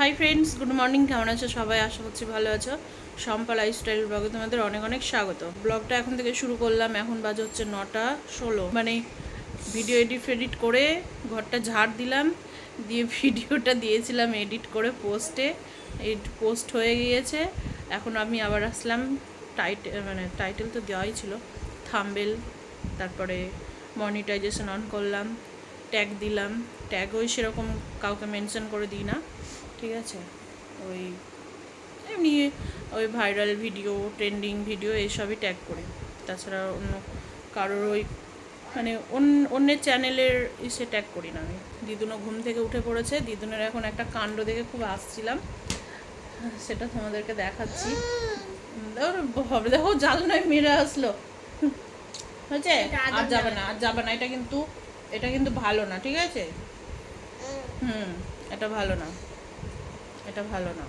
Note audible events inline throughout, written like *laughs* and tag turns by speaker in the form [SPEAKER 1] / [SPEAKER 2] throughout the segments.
[SPEAKER 1] Hi friends good morning কেমন আছো? সবাই আশা করছি ভালো আছো। শম্পা লাইফস্টাইল ব্লগে তোমাদের অনেক অনেক স্বাগত। ব্লগটা এখন থেকে শুরু করলাম, এখন বাজে হচ্ছে নটা ষোলো। মানে ভিডিও এডিট ফেডিট করে ঘরটা ঝাড় দিলাম, দিয়ে ভিডিওটা দিয়েছিলাম এডিট করে পোস্টে এড পোস্ট হয়ে গিয়েছে। এখন আমি আবার আসলাম টাইটেল মানে টাইটেল তো দেওয়াই ছিল থাম্বেল তারপরে মনিটাইজেশন অন করলাম ট্যাগ দিলাম। ট্যাগ ওই সেরকম কাউকে মেনশন করে দিই না। ঠিক আছে? ওই এমনি ওই ভাইরাল ভিডিও ট্রেন্ডিং ভিডিও এইসবই ট্যাগ করি। তাছাড়া অন্য কারোর ওই মানে অন্য অন্যের চ্যানেলের ইসে ট্যাগ করি না আমি। দিদুনও ঘুম থেকে উঠে পড়েছে। দিদুনের এখন একটা কাণ্ড দেখে খুব আসছিলাম সেটা তোমাদেরকে দেখাচ্ছি। দেখো জাল নয় মেরে আসলো। হয়েছে? আর যাবে।
[SPEAKER 2] না
[SPEAKER 1] আর যাবে না। এটা কিন্তু এটা কিন্তু ভালো না ঠিক আছে? হুম এটা ভালো না। এটা ভালো না।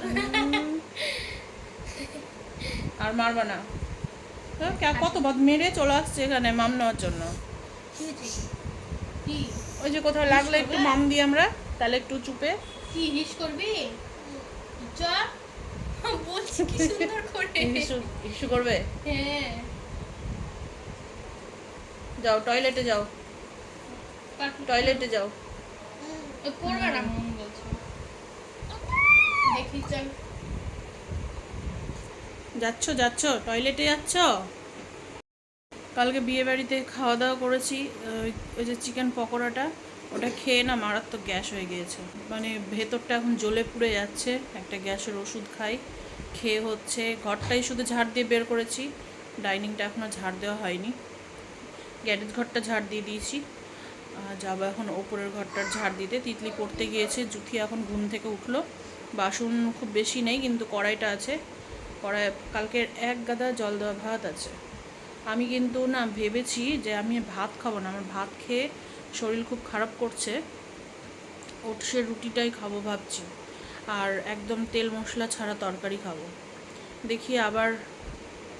[SPEAKER 1] *laughs* আর মারবা না। কত বাদ মেরে চলে আসছে এখানে মাম নেওয়ার জন্য? ওই যে কোথাও লাগলে একটু মাম দিই আমরা তাহলে একটু চুপে।
[SPEAKER 2] কি হিস করবি? *laughs* বলছি কি সুন্দর করে।
[SPEAKER 1] ইস্যু করবে?
[SPEAKER 2] হ্যাঁ।
[SPEAKER 1] যাও টয়লেটে যাও। টয়লেটে যাও।
[SPEAKER 2] পড়বে না?
[SPEAKER 1] যাচ্ছ যাচ্ছ, টয়লেটে যাচ্ছ? কালকে বিয়ে বাড়িতে খাওয়া দাওয়া করেছি, ওই যে চিকেন পকোড়াটা, ওটা খেয়ে না মারাত্মক গ্যাস হয়ে গিয়েছে। মানে ভেতরটা এখন জ্বলে পুড়ে যাচ্ছে, একটা গ্যাসের ওষুধ খাই, খেয়ে হচ্ছে, ঘরটাই শুধু ঝাড় দিয়ে বের করেছি, ডাইনিংটা এখনও ঝাড় দেওয়া হয়নি। গ্যারেজ ঘরটা ঝাড় দিয়ে দিয়েছি যাব এখন ওপরের ঘরটার ঝাড় দিতে। তিতলি পড়তে গিয়েছে, জুথি এখন ঘুম থেকে উঠল। বাসন খুব বেশি নেই, কিন্তু কড়াইটা আছে। কড়াই, কালকের এক গাদা জল দেওয়া ভাত আছে। আমি কিন্তু না ভেবেছি যে আমি ভাত খাব না। আমার ভাত খেয়ে শরীর খুব খারাপ করছে। ওটসের রুটিটাই খাব ভাবছি। আর একদম তেল মশলা ছাড়া তরকারি খাব। দেখি আবার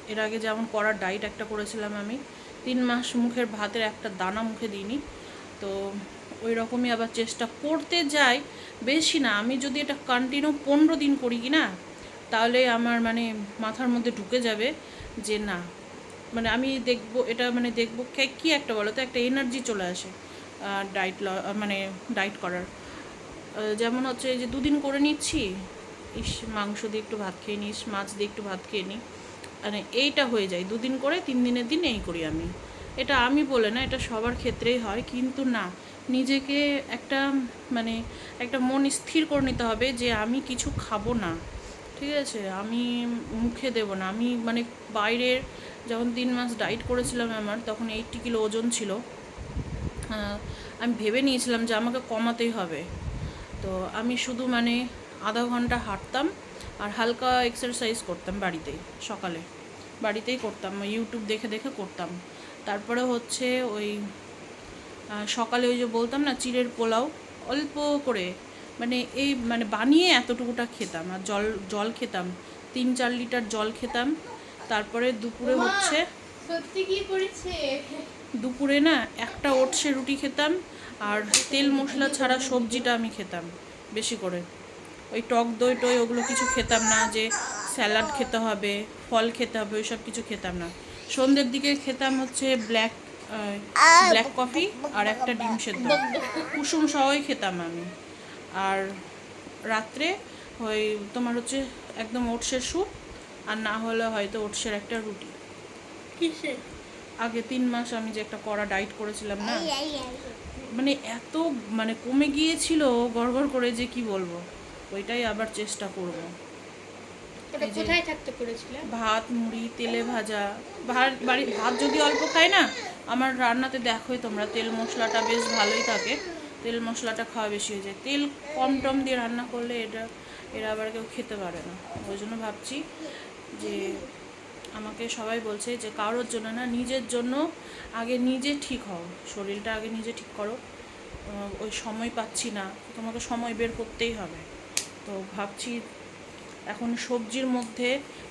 [SPEAKER 1] এর আগে যেমন করার ডায়েট একটা করেছিলাম আমি, তিন মাস মুখের ভাতের একটা দানা মুখে দিইনি। তো ওই রকমই আবার চেষ্টা করতে যাই। বেশি না, আমি যদি এটা কন্টিনিউ পনেরো দিন করি কি না, তাহলে আমার মানে মাথার মধ্যে ঢুকে যাবে যে না মানে আমি দেখব, এটা মানে দেখব কে- একটা বলো তো, একটা এনার্জি চলে আসে ডায়েট মানে ডায়েট করার। যেমন হচ্ছে যে দুদিন করে নিচ্ছি, ইস, মাংস দিয়ে একটু ভাত খেয়ে নিস মাছ দিয়ে একটু ভাত খেয়ে নিই মানে এইটা হয়ে যায়, দুদিন করে, তিন দিনের দিন এই করি আমি। এটা আমি বলে না, এটা সবার ক্ষেত্রেই হয়, কিন্তু না নিজেকে একটা মানে একটা মন স্থির করে নিতে হবে যে আমি কিছু খাব না। ঠিক আছে? আমি মুখে দেব না। আমি মানে বাইরের যখন তিন মাস ডায়েট করেছিলাম আমার, তখন এইটটি কিলো ওজন ছিল। আমি ভেবে নিয়েছিলাম যে আমাকে কমাতেই হবে। তো আমি শুধু মানে আধা ঘণ্টা হাঁটতাম আর হালকা এক্সারসাইজ করতাম বাড়িতেই, সকালে। বাড়িতেই করতাম, ইউটিউব দেখে দেখে করতাম। তারপরে হচ্ছে ওই সকালে ওই যে বলতাম না চিড়ের পোলাও অল্প করে। মানে এই মানে বানিয়ে এতটুকুটা খেতাম আর জল জল খেতাম। তিন চার লিটার জল খেতাম। তারপরে দুপুরে হচ্ছে
[SPEAKER 2] সত্যি কি করেছে?
[SPEAKER 1] দুপুরে না একটা ওটসে রুটি খেতাম আর তেল মশলা ছাড়া সবজিটা আমি খেতাম বেশি করে। ওই টক দই টই ওগুলো কিছু খেতাম না যে স্যালাড খেতে হবে ফল খেতে হবে ওইসব কিছু খেতাম না। সন্ধ্যের দিকে খেতাম হচ্ছে ব্ল্যাক ব্ল্যাক কফি আর একটা ডিম সেদ্ধ। কুসুম সহই খেতাম আমি। আর রাত্রে ওই তোমার হচ্ছে একদম ওটসের স্যুপ আর না হলে হয়তো ওটসের একটা রুটি।
[SPEAKER 2] কিসে
[SPEAKER 1] আগে তিন মাস আমি যে একটা কড়া ডায়েট করেছিলাম না মানে এত মানে কমে গিয়েছিল গড়গড় করে যে কি বলব ওইটাই আবার চেষ্টা করব।
[SPEAKER 2] কোথায় থাকতে করেছিল
[SPEAKER 1] ভাত মুড়ি তেলে ভাজা। ভাত বাড়ি ভাত যদি অল্প খাই না আমার রান্নাতে দেখোই তোমরা তেল মশলাটা বেশ ভালোই থাকে। তেল মশলাটা খাওয়া বেশি হয়ে যায়। তেল কম টম দিয়ে রান্না করলে এটা এরা আবার কেউ খেতে পারে না। ওই জন্য ভাবছি যে আমাকে সবাই বলছে যে কারোর জন্য না নিজের জন্য আগে নিজে ঠিক হও। শরীরটা আগে নিজে ঠিক করো। ওই সময় পাচ্ছি না। তোমাকে সময় বের করতেই হবে। তো ভাবছি এখন সবজির মধ্যে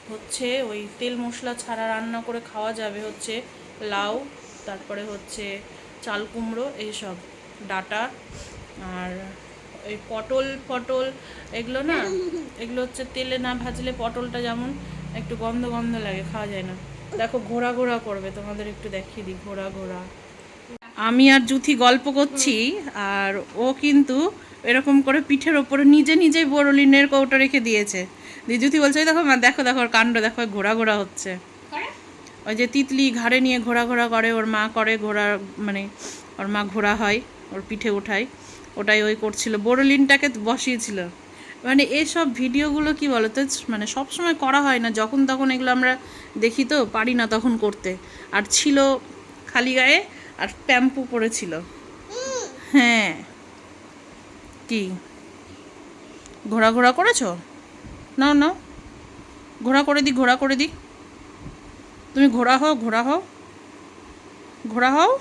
[SPEAKER 1] হচ্ছে ওই তেল মশলা ছাড়া রান্না করে খাওয়া যাবে হচ্ছে লাউ, তারপরে হচ্ছে চাল কুমড়ো, এইসব, ডাটা আর ওই পটল পটল এগুলো না, এগুলো হচ্ছে তেলে না ভাজলে পটলটা যেমন একটু গন্ধ গন্ধ লাগে, খাওয়া যায় না। দেখো ঘোরা ঘোরা করবে, তোমাদের একটু দেখিয়ে দিই, ঘোরা ঘোরা। আমি আর জুথি গল্প করছি, আর ও কিন্তু এরকম করে পিঠের ওপরে নিজে নিজেই বড়লিনের কৌটা রেখে দিয়েছে। দিয়ে জুথি বলছে "এই দেখো মা দেখো দেখো ওর কাণ্ড দেখো ঘোরা ঘোরা হচ্ছে। ওই যে তিতলি ঘাড়ে নিয়ে ঘোরা ঘোরা করে ওর মা করে ঘোরা মানে ওর মা ঘোরা হয় ওর পিঠে ওঠায় ওটাই ওই করছিল। বোরলিনটাকে বসিয়েছিল। মানে এইসব ভিডিওগুলো কি বলো তো মানে সব সময় করা হয় না। যখন তখন এগুলো আমরা দেখি তো পারি না তখন করতে। আর ছিল খালি গায়ে আর প্যাম্পু পরেছিল। হ্যাঁ। কি? ঘোরা ঘোরা করেছ? নাও নাও ঘোরা করে দিই ঘোরা করে দিই। তুমি ঘোড়া হও ঘোড়া হও। ঘোড়া হও।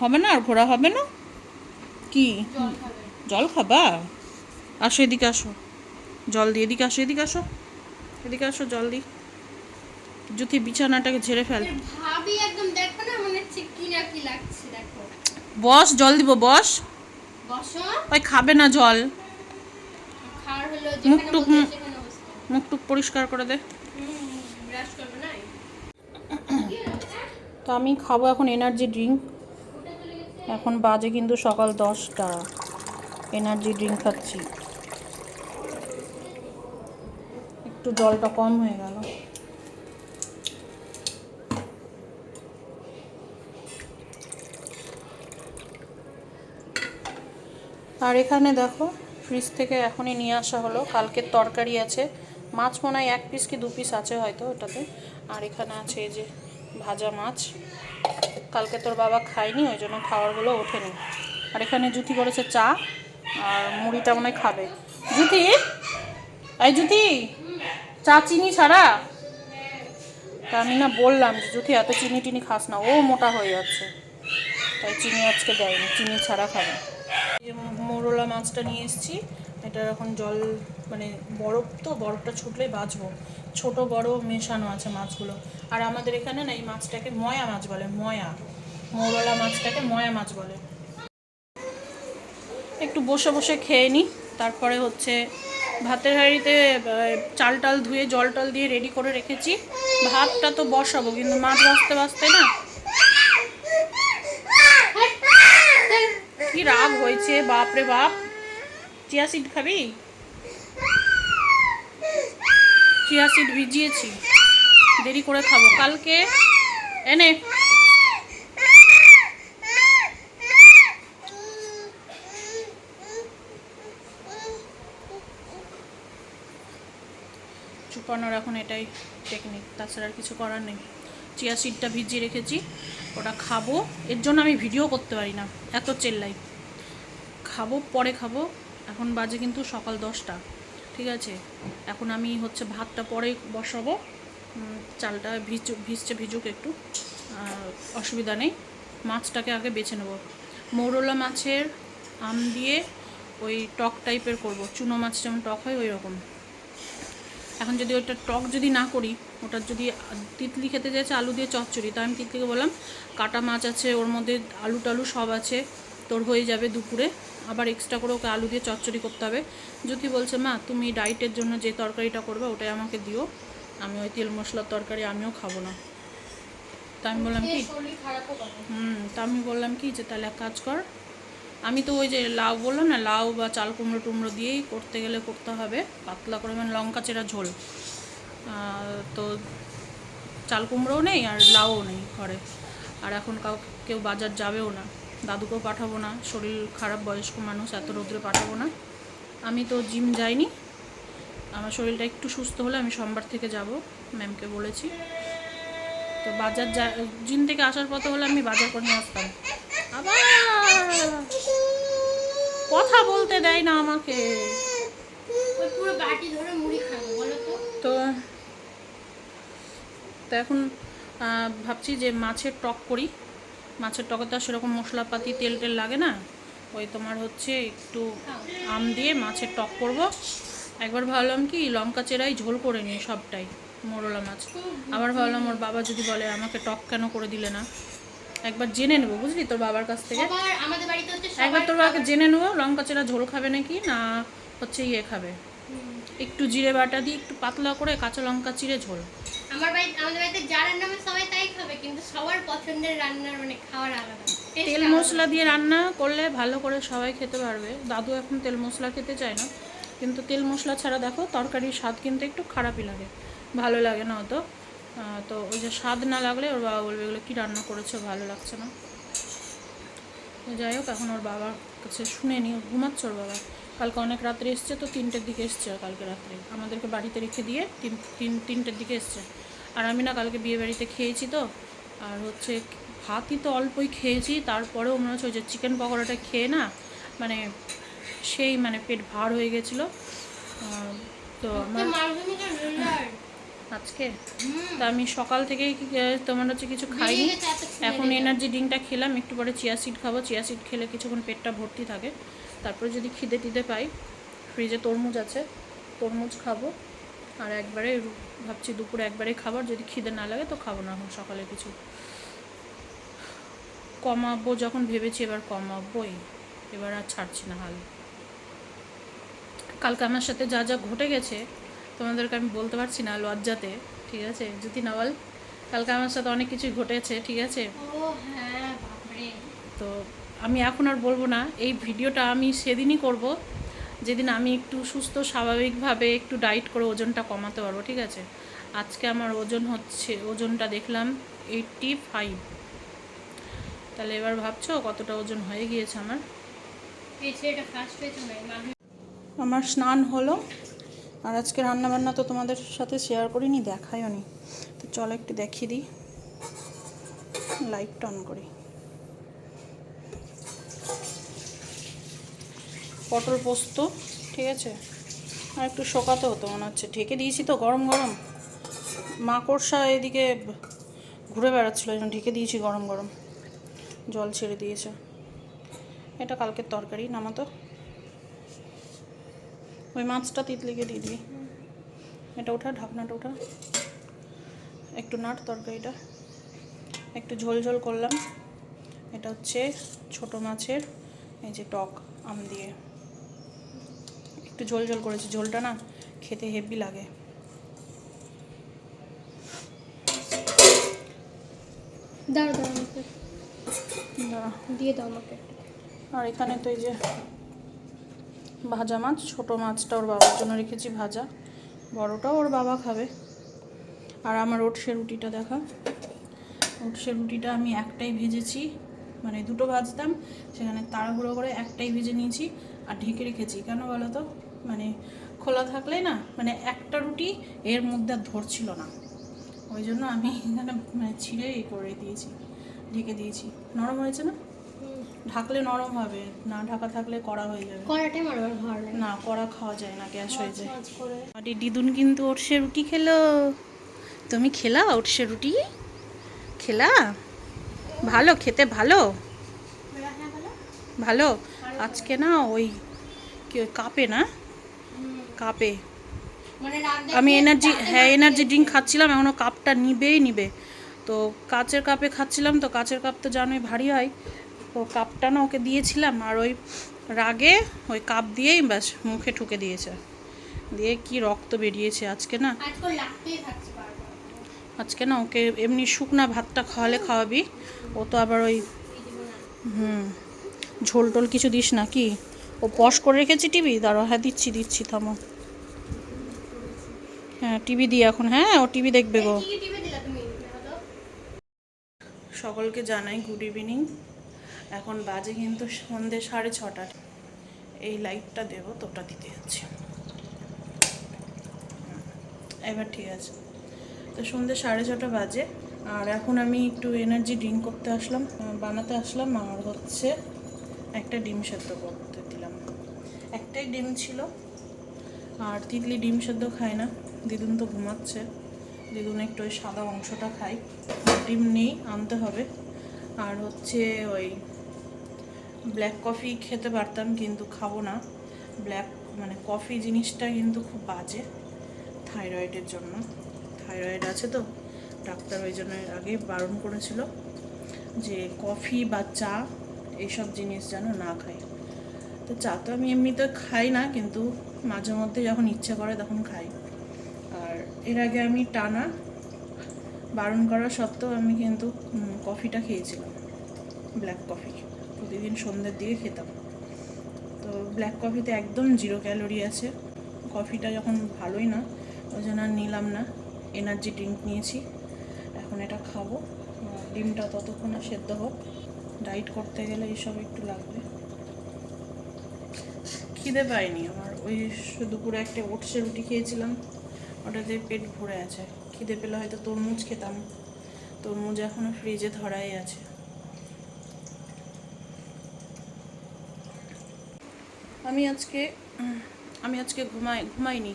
[SPEAKER 1] হবে না আর ঘোড়া হবে না? কি?
[SPEAKER 2] জল খাবা।
[SPEAKER 1] আসো এদিকে আসো। জল দিয়ে এদিকে আসো এদিকে আসো। এদিকে আসো জল দি জুতি বিছানাটাকে ঝেড়ে ফেল।
[SPEAKER 2] ভাবি একদম দেখো না মনে হচ্ছে কি না কি লাগছে দেখো।
[SPEAKER 1] বস জল দিব বস।
[SPEAKER 2] বসো।
[SPEAKER 1] ওই খাবে না জল। মুখ টুক পরিষ্কার করে দে। তো আমি খাব এখন এনার্জি ড্রিঙ্ক এখন বাজে কিন্তু সকাল দশটা। এনার্জি ড্রিঙ্ক খাচ্ছি। একটু জলটা কম হয়ে গেল। আর এখানে দেখো ফ্রিজ থেকে এখনই নিয়ে আসা হলো। কালকের তরকারি আছে। মাছ মনে হয় এক পিস কি দু পিস আছে হয়তো ওটাতে। আর এখানে আছে এই যে ভাজা মাছ। কালকে তোর বাবা খায়নি, ওই জন্য খাবারগুলো ওঠেনি। আর এখানে জুতি করেছে চা, আর মুড়িটা মনে খাবে। জুতি? এই জুতি, চা চিনি ছাড়া? তা আমি না বললাম যে, জুতি, এত চিনি টিনি খাস না। ও মোটা হয়ে যাচ্ছে। তাই চিনি আজকে দেয়নি, চিনি ছাড়া খাবে মোরলা মাছটা নিয়ে এসেছি। এটা এখন জল মানে বরফ তো, বরফটা ছুটলেই বাঁচবো। ছোট, বড় মেশানো আছে মাছগুলো। আর আমাদের এখানে না এই মাছটাকে ময়া মাছ বলে, ময়া। মোরলা মাছটাকে ময়া মাছ বলে। একটু বসে বসে খেয়ে নিই। তারপরে হচ্ছে ভাতের হাঁড়িতে চাল টাল ধুয়ে জল টল দিয়ে রেডি করে রেখেছি। ভাতটা তো বসাবো, কিন্তু মাছ ভাজতে ভাজতে না কি রাগ হয়েছে? বাপ রে বাপ। চিয়া সিড খাবি? চিয়া সিড ভিজিয়েছি। দেরি করে খাব। কালকে এনে। চুপানোর এখন এটাই টেকনিক তাছাড়া আর কিছু করার নেই। চিয়া সিডটা ভিজিয়ে রেখেছি, ওটা খাব। এর জন্য আমি ভিডিও করতে পারি না, এত চেল্লাই খাব, পরে খাব, এখন বাজে কিন্তু সকাল দশটা, ঠিক আছে? এখন আমি হচ্ছে ভাতটা পরে বসাবো চালটা ভিজ, ভিজছে, ভিজুক একটু অসুবিধা নেই, মাছটাকে আগে বেছে নেব। মৌরলা মাছের আম দিয়ে ওই টক টাইপের করব, চুনো মাছ যেমন টক হয়, ওই রকম। এখন যদি ওটা টক যদি না করি ওটার যদি তিতলি খেতে চাইছে আলু দিয়ে চচ্চড়ি তাই আমি তিতলিকে বললাম কাটা মাছ আছে ওর মধ্যে আলু টালু সব আছে তোর হয়ে যাবে দুপুরে। আবার এক্সট্রা করে ওকে আলু দিয়ে চচ্চড়ি করতে হবে। যদি বলছে মা তুমি ডায়েটের জন্য যে তরকারিটা করবে ওটাই আমাকে দিও। আমি ওই তেল মশলার তরকারি আমিও খাব না। তা আমি বললাম কি? হুম তা আমি বললাম কি যে তাহলে এক কাজ কর আমি তো ওই যে লাউ বললাম না, লাউ বা চাল কুমড়ো টুমড়ো দিয়েই করতে গেলে করতে হবে। পাতলা করে মানে লঙ্কা চেরা ঝোল। তো চাল কুমড়োও নেই আর লাউও নেই ঘরে। আর এখন কাউ, কেউ বাজার যাবেও না। দাদুকেও পাঠাবো না। শরীর খারাপ, বয়স্ক মানুষ, এত রোদ্রে পাঠাবো না। আমি তো জিম যাইনি। আমার শরীরটা একটু সুস্থ হলে আমি সোমবার থেকে যাব, ম্যামকে বলেছি। তো বাজার যা জিম থেকে আসার পথে হলে আমি বাজার করে নিয়ে আসতাম। আবার কথা বলতে দেয় না আমাকে।
[SPEAKER 2] পুরো বাটি ধরে মুড়ি খাব বলো তো।
[SPEAKER 1] তো তো এখন ভাবছি যে মাছের টক করি। মাছের টকে তো আর সেরকম মশলাপাতি তেল টেল লাগে না? ওই তোমার হচ্ছে একটু আম দিয়ে মাছের টক করব। একবার ভাবলাম কি লঙ্কা চেরাই ঝোল করে নিই সবটাই। মোরলা মাছ। আবার ভাবলাম ওর বাবা যদি বলে আমাকে টক কেন করে দিলে না? একবার জেনে নেব বুঝলি? তোর বাবার কাছ থেকে।
[SPEAKER 2] বাড়িতে
[SPEAKER 1] একবার তোর বাবাকে জেনে নেব লঙ্কা চেরা ঝোল খাবে নাকি না হচ্ছে ইয়ে খাবে। একটু জিরে বাটা দিয়ে একটু পাতলা করে কাঁচা লঙ্কা চিড়ে ঝোল।
[SPEAKER 2] আমার বাড়ি আমাদের বাড়িতে যা রান্না হবে সবাই তাই খাবে কিন্তু সবার পছন্দের রান্নার মানে খাওয়ার আলাদা।
[SPEAKER 1] তেল মশলা দিয়ে রান্না করলে ভালো করে সবাই খেতে পারবে। দাদু এখন তেল মশলা খেতে চায় না কিন্তু তেল মশলা ছাড়া দেখো তরকারির স্বাদ কিন্তু একটু খারাপই লাগে। ভালো লাগে না অত। তো ওই যে স্বাদ না লাগলে ওর বাবা বলবে এগুলো কী রান্না করেছ? ভালো লাগছে না। যাই হোক এখন ওর বাবার কাছে শুনে নি ঘুমাচ্ছে ওর বাবা। কালকে অনেক রাত্রে এসছে তো তিনটের দিকে এসছে কালকে রাত্রে। আমাদেরকে বাড়িতে রেখে দিয়ে তিন তিন তিনটের দিকে এসছে। আর আমি না কালকে বিয়ে বাড়িতে খেয়েছি তো। আর হচ্ছে ভাতই তো অল্পই খেয়েছি তারপরেও মনে হচ্ছে ওই যে চিকেন পকোড়াটা খেয়ে না মানে সেই মানে পেট ভার হয়ে গেছিল। তো আমার। আজকে। তা আমি সকাল থেকেই তোমার হচ্ছে কিছু খাইনি। এখন এনার্জি ড্রিঙ্কটা খেলাম একটু পরে চিয়া সিড খাব। চিয়া সিড খেলে কিছুক্ষণ পেটটা ভর্তি থাকে। তারপরে যদি খিদে টিদে পাই ফ্রিজে তরমুজ আছে তরমুজ খাব। আর একবারে ভাবছি দুপুরে একবারে খাবার যদি খিদে না লাগে তো খাব না এখন সকালে কিছু। কমাবো যখন ভেবেছি এবার কমাবোই। এবার আর ছাড়ছি না হাল। কালকে আমার সাথে যা যা ঘটে গেছে তোমাদেরকে আমি বলতে পারছি না লজ্জাতে ঠিক আছে? যদি না বল কালকে আমার সাথে অনেক কিছুই ঘটেছে ঠিক আছে?
[SPEAKER 2] হ্যাঁ
[SPEAKER 1] তো আমি এখন আর বলব না এই ভিডিওটা আমি সেদিনই করব। যেদিন আমি একটু সুস্থ স্বাভাবিকভাবে একটু ডায়েট করে ওজনটা কমাতে পারব ঠিক আছে? আজকে আমার ওজন হচ্ছে ওজনটা দেখলাম এইটটি ফাইভ তাহলে এবার ভাবছ কতটা ওজন হয়ে গিয়েছে আমার?
[SPEAKER 2] এই ছেলেটা ফার্স্ট হয়েছে না মালভূমি
[SPEAKER 1] আমার স্নান হলো। আর আজকে রান্নাবান্না তো তোমাদের সাথে শেয়ার করিনি, দেখাইও নি। তো চলো একটু দেখিয়ে দিই। লাইটটা অন করি। পটল পোস্ত, ঠিক আছে? আর একটু শোকাতে হতো, মনে হচ্ছে। ঢেকে দিয়েছি তো, গরম গরম। মাকড়সা এদিকে ঘুরে বেড়াচ্ছিলো, এই ঢেকে দিয়েছি গরম গরম। জল ছেড়ে দিয়েছে। এটা কালকের তরকারি নামাতো ওই মাছটা তিতলিকে দিয়ে দিবি। এটা ওঠা ঢাকনাটা ওঠা। একটু নাট তরকারিটা। একটু ঝোল ঝোল করলাম। এটা হচ্ছে ছোট মাছের এই যে টক আম দিয়ে। একটু ঝোল ঝোল করেছি। ঝোলটা না খেতে হেভি লাগে।
[SPEAKER 2] দাঁড়া
[SPEAKER 1] দাঁড়া।
[SPEAKER 2] দিয়ে দাও আমাকে
[SPEAKER 1] আর এখানে তো এই যে ভাজা মাছ, ছোট মাছটা ওর বাবার জন্য রেখেছি ভাজা। বড়টাও ওর বাবা খাবে। আর আমার ওটসের রুটিটা দেখা। ওটসের রুটিটা আমি একটাই ভেজেছি মানে দুটো ভাজতাম, সেখানে তাড়াহুড়ো করে একটাই ভেজে নিয়েছি আর ঢেকে রেখেছি। কেন বলো তো? মানে খোলা থাকলে না মানে একটা রুটি এর মধ্যে আর ধরছিল না। ওই জন্য আমি এখানে মানে ছিঁড়ে করে দিয়েছি, ঢেকে দিয়েছি। নরম হয়েছে না? ঢাকলে নরম হবে না ঢাকা থাকলে কড়া হয়ে যাবে।
[SPEAKER 2] কড়াটাই আমার আবার ভালো লাগে
[SPEAKER 1] না। কড়া খাওয়া যায় না গ্যাস হয়ে যায়। আর দিদুন কিন্তু ওটসে রুটি খেলো। তুমি খেলা ওটসে রুটি? খেলা? ভালো খেতে ভালো?
[SPEAKER 2] হ্যাঁ
[SPEAKER 1] ভালো। আজকে না ওই কি ওই কাপে না? কাপে।
[SPEAKER 2] মানে
[SPEAKER 1] আমি এনার্জি হ্যাঁ এনার্জি। ড্রিঙ্ক খাচ্ছিলাম এখনও কাপটা নিবেই নিবে। তো কাচের কাপে খাচ্ছিলাম তো কাচের কাপ তো জানোই ভারী হয়। তো কাপটা না ওকে দিয়েছিলাম আর ওই রাগে ওই কাপ দিয়েই ব্যাস মুখে ঠুকে দিয়েছে। দিয়ে কি রক্ত বেরিয়েছে আজকে না? আজকে না ওকে এমনি শুকনা ভাতটা খাওয়ালে খাওয়াবি। ও তো আবার ওই হুম ঝোল টোল কিছু দিস না কি ও পশ করে রেখেছি টিভি? দাঁড়াও হ্যাঁ দিচ্ছি দিচ্ছি থামো। হ্যাঁ টিভি দিই এখন হ্যাঁ ও টিভি দেখবে গো।
[SPEAKER 2] দেখো
[SPEAKER 1] সকলকে জানাই গুড ইভিনিং। এখন বাজে কিন্তু সন্ধে সাড়ে ছটা। এই লাইটটা দেবো তো ওটা দিতে যাচ্ছি। এবার ঠিক আছে। তো সন্ধে সাড়ে ছটা বাজে। আর এখন আমি একটু এনার্জি ড্রিঙ্ক করতে আসলাম, বানাতে আসলাম, আর হচ্ছে একটা ডিম সেদ্ধ করতে দিলাম। একটাই ডিম ছিল, আর তিতলি ডিম সেদ্ধ খায় না, দিদুন তো ঘুমাচ্ছে। দিদুন একটু ওই সাদা অংশটা খাই ডিম নেই, আনতে হবে। আর হচ্ছে ওই ব্ল্যাক কফি খেতে পারতাম, কিন্তু খাব না। ব্ল্যাক মানে কফি জিনিসটা কিন্তু খুব বাজে থাইরয়েডের জন্য। থাইরয়েড আছে তো, ডাক্তার ওই জন্য আগেই বারণ করেছিল যে কফি বা চা এইসব জিনিস যেন না খাই তো চা তো আমি এমনিতে খাই না, কিন্তু মাঝে মধ্যে যখন ইচ্ছে করে তখন খাই। আর এর আগে আমি টানা বারণ করা সত্ত্বেও আমি কিন্তু কফিটা খেয়েছিলাম ব্ল্যাক কফি প্রতিদিন সন্ধ্যের দিকে খেতাম। তো ব্ল্যাক কফিতে একদম জিরো ক্যালোরি আছে। কফিটা যখন ভালোই না, ওই জন্য আর নিলাম না। এনার্জি ড্রিঙ্ক নিয়েছি। এখন এটা খাব। ডিমটা ততক্ষণ আর সেদ্ধ হোক। ডাইট করতে গেলে এইসব একটু লাগবে। খিদে পাইনি আমার। ওই দুপুরে একটা ওটসের রুটি খেয়েছিলাম। ওটাতে পেট ভরে আছে। খিদে পেলে হয়তো তরমুজ খেতাম। তরমুজ এখনও ফ্রিজে ধরাই আছে। আমি আজকে আমি আজকে ঘুমাই ঘুমাইনি।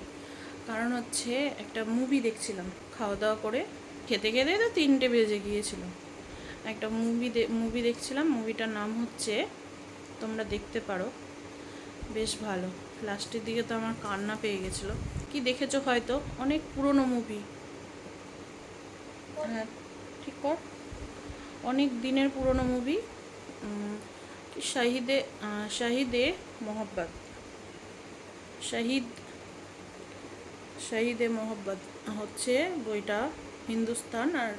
[SPEAKER 1] কারণ হচ্ছে একটা মুভি দেখছিলাম খাওয়া দাওয়া করে। খেতে খেতে তো তিনটে বেজে গিয়েছিল। একটা মুভি মুভি দেখছিলাম মুভিটার নাম হচ্ছে তোমরা দেখতে পারো। বেশ ভালো। লাস্টের দিকে তো আমার কান্না পেয়ে গেছিল। কি দেখেছ হয়তো? অনেক পুরনো মুভি হ্যাঁ ঠিক কর। অনেক দিনের পুরনো মুভি শাহিদে শাহিদে মোহব্বত। শাহিদ, শাহিদে মোহব্বত হচ্ছে বইটা হিন্দুস্তান আর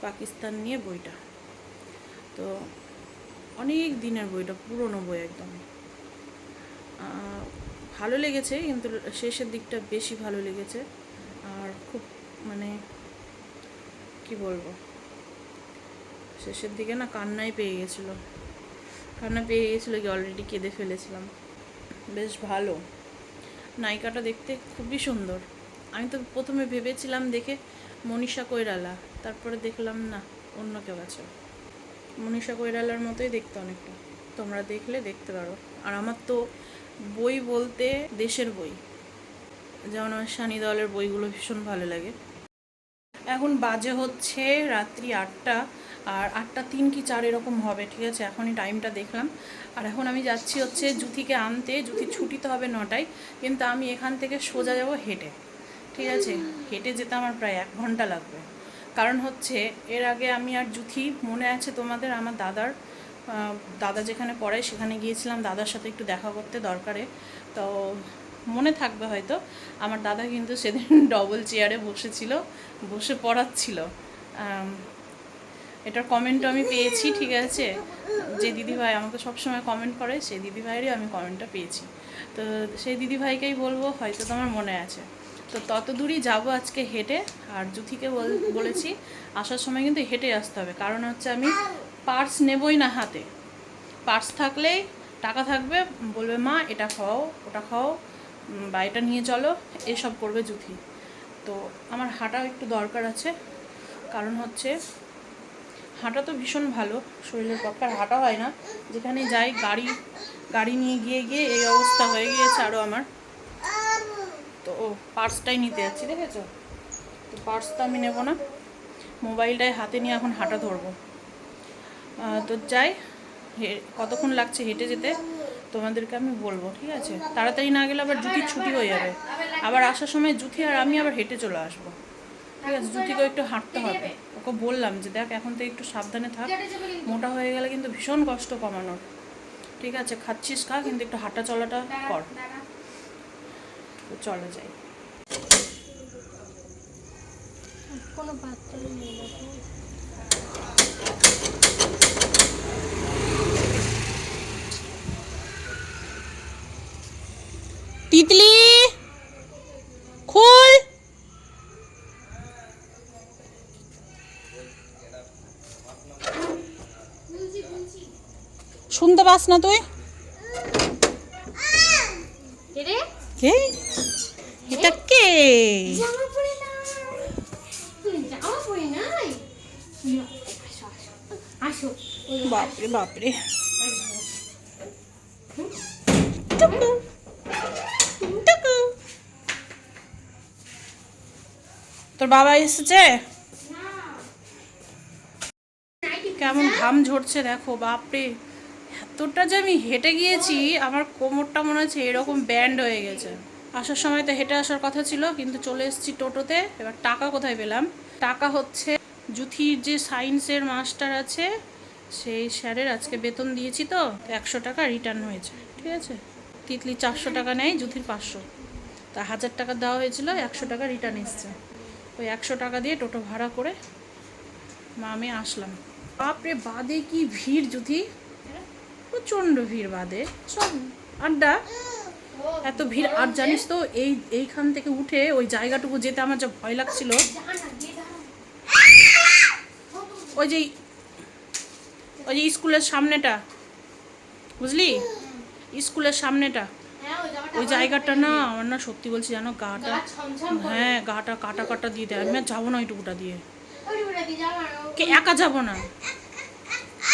[SPEAKER 1] পাকিস্তান নিয়ে বইটা। তো অনেক দিনের বইটা, পুরনো বই একদম। ভালো লেগেছে কিন্তু শেষের দিকটা বেশি ভালো লেগেছে। আর খুব মানে কি বলব? শেষের দিকে না কান্নাই পেয়ে গেছিল। কান্না পেয়ে গেছিল কি অলরেডি কেঁদে ফেলেছিলাম। বেশ ভালো। নায়িকাটা দেখতে খুবই সুন্দর। আমি তো প্রথমে ভেবেছিলাম দেখে মনীষা কৈরালা, তারপরে দেখলাম না, অন্য কেউ আছে। মনীষা কৈরালার মতোই দেখতে অনেকটা। তোমরা দেখলে দেখতে পারো। আর আমার তো বই বলতে দেশের বই। যেমন আমার সানি দলের বইগুলো ভীষণ ভালো লাগে। এখন বাজে হচ্ছে রাত্রি আটটা, আর আটটা তিন কি চার এরকম হবে, ঠিক আছে? এখনই টাইমটা দেখলাম। আর এখন আমি যাচ্ছি হচ্ছে জুথিকে আনতে, জুথি ছুটিতে হবে নটায়, কিন্তু আমি এখান থেকে সোজা যাব হেঁটে, ঠিক আছে? হেঁটে যেতে আমার প্রায় এক ঘণ্টা লাগবে। কারণ হচ্ছে এর আগে আমি আর জুথি, মনে আছে তোমাদের, আমার দাদার দাদা যেখানে পড়ে সেখানে গিয়েছিলাম, দাদার সাথে একটু দেখা করতে দরকারে। তো মনে থাকবে হয়তো। আমার দাদা কিন্তু সেদিন ডবল চেয়ারে বসেছিল, বসে পড়াচ্ছিল। এটার কমেন্টও আমি পেয়েছি, ঠিক আছে? যে দিদিভাই আমাকে সবসময় কমেন্ট করে, সেই দিদিভাইয়েরই আমি কমেন্টটা পেয়েছি। তো সেই দিদিভাইকেই বলব, হয়তো তোমার মনে আছে। তো তত দূরই যাব আজকে হেঁটে, আর জুথিকে বল- বলেছি, আসার সময় কিন্তু হেঁটে আসতে হবে। কারণ হচ্ছে আমি পার্স নেবই না হাতে। পার্স থাকলেই টাকা থাকবে, বলবে, মা, এটা খাও, ওটা খাও। উম, বা এটা নিয়ে চলো এসব করবে জুথি। তো আমার হাঁটাও একটু দরকার আছে কারণ হচ্ছে হাঁটা তো ভীষণ ভালো শরীরের পক্ষে হাঁটা হয় না। যেখানে যাই গাড়ি গাড়ি নিয়ে গিয়ে গিয়ে এই অবস্থা হয়ে গিয়েছে আরও আমার। তো পার্সটাই নিতে যাচ্ছি দেখেছ? তো পার্স তো আমি নেব না। মোবাইলটাই হাতে নিয়ে এখন হাঁটা ধরবো। তো যাই কতক্ষণ লাগছে হেঁটে যেতে? তোমাদেরকে আমি বলব, ঠিক আছে? তাড়াতাড়ি না গেলে আবার জুতির ছুটি হয়ে যাবে। আবার আসার সময় জুথি আর আমি আবার হেঁটে চলে আসব। ঠিক আছে? জুতিকেও একটু হাঁটতে হবে। ওকে বললাম যে, দেখ, এখন তো একটু সাবধানে থাক। মোটা হয়ে গেলে কিন্তু ভীষণ কষ্ট কমানোর। ঠিক আছে? খাচ্ছিস, খা, কিন্তু একটু হাঁটা চলাটা কর। চলো যাই।
[SPEAKER 2] কোনো পাত্র নেই।
[SPEAKER 1] তিতলি। খোল। শুনতে পাস না তুই?
[SPEAKER 2] কে
[SPEAKER 1] এটা কে। বাপরে বাপরে। তোর বাবা এসেছে? কেমন ঘাম ঝরছে দেখো, বাপরে। এতটা যে আমি হেঁটে গিয়েছি, আমার কোমরটা মনে হচ্ছে এরকম ব্যান্ড হয়ে গেছে। আসার সময় তো হেঁটে আসার কথা ছিল, কিন্তু চলে এসেছি টোটোতে। এবার টাকা কোথায় পেলাম? টাকা হচ্ছে জুথির যে সায়েন্সের মাস্টার আছে, সেই স্যারের আজকে বেতন দিয়েছি তো, একশো টাকা রিটার্ন হয়েছে, ঠিক আছে? তিতলি চারশো টাকা নেয়, জুথির পাঁচশো। তা হাজার টাকা দেওয়া হয়েছিল, একশো টাকা রিটার্ন এসছে। ওই একশো টাকা দিয়ে টোটো ভাড়া করে মা আমি আসলাম। বাপরে বাদে কি ভিড় যদি প্রচণ্ড ভিড় বাদে। সব আড্ডা। এত ভিড় আর জানিস তো এই এইখান থেকে উঠে ওই জায়গাটুকু যেতে আমার যা ভয় লাগছিল। ওই যে ওই যে স্কুলের সামনেটা বুঝলি? স্কুলের সামনেটা।
[SPEAKER 2] হ্যাঁ,
[SPEAKER 1] ওই জায়গাটা না আমার না সত্যি বলছি জানো গাটা হ্যাঁ গাটা কাটা কাটা দিয়ে দেয়। আমি আর যাব না ওইটুকুটা দিয়ে। কে একা যাব না।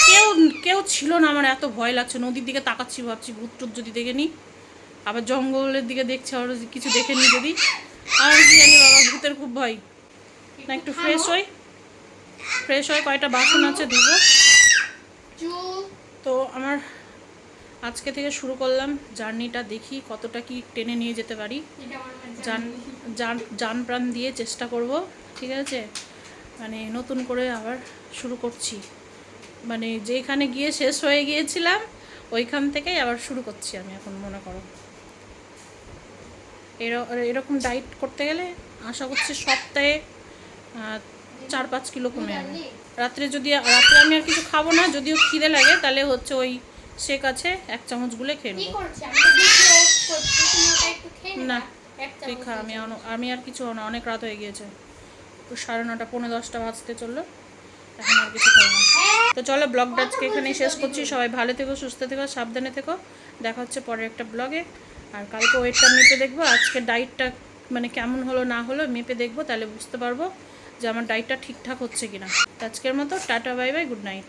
[SPEAKER 1] কেউ কেউ ছিল না আমার এত ভয় লাগছে। নদীর দিকে তাকাচ্ছি ভাবছি ভূত টুত যদি দেখে নিই আবার জঙ্গলের দিকে দেখছি যদি কিছু দেখে নিই যদি। আর কি জানি বাবা ভূতের খুব ভয়। না একটু ফ্রেশ হই। ফ্রেশ হয়ে কয়টা বাসন আছে ধুবো। তো আমার আজকে থেকে শুরু করলাম জার্নিটা, দেখি কতটা কি টেনে নিয়ে যেতে পারি। যান যান যান প্রাণ দিয়ে চেষ্টা করব, ঠিক আছে? মানে নতুন করে আবার শুরু করছি। মানে যেখানে গিয়ে শেষ হয়ে গিয়েছিলাম, ওইখান থেকেই আবার শুরু করছি আমি এখন, মনে করো। এর- এরকম ডায়েট করতে গেলে আশা করছি সপ্তাহে চার পাঁচ কিলো কমে যাবে। রাত্রে যদি, রাত্রে আমি আর কিছু খাব না, যদিও খিদে লাগে, তাহলে হচ্ছে ওই শেক আছে এক চামচ গুলে খেয়ে নেব। না তুই খা আমি আমি আর কিছু না। অনেক রাত হয়ে গিয়েছে। তো সাড়ে নটা পৌনে দশটা বাজতে চলল। এখন আর কিছু খাব না। তো চলো ব্লগটা আজকে এখানেই শেষ করছি। সবাই ভালো থেকো সুস্থ থেকো সাবধানে থেকো। দেখা হচ্ছে পরের একটা ব্লগে। আর কালকে ওয়েটটা মেপে দেখব। আজকে ডায়েটটা মানে কেমন হলো না হলো মেপে দেখব। তাহলে বুঝতে পারব যে আমার ডায়েটটা ঠিকঠাক হচ্ছে কিনা। আজকের মতো tata bye bye good night.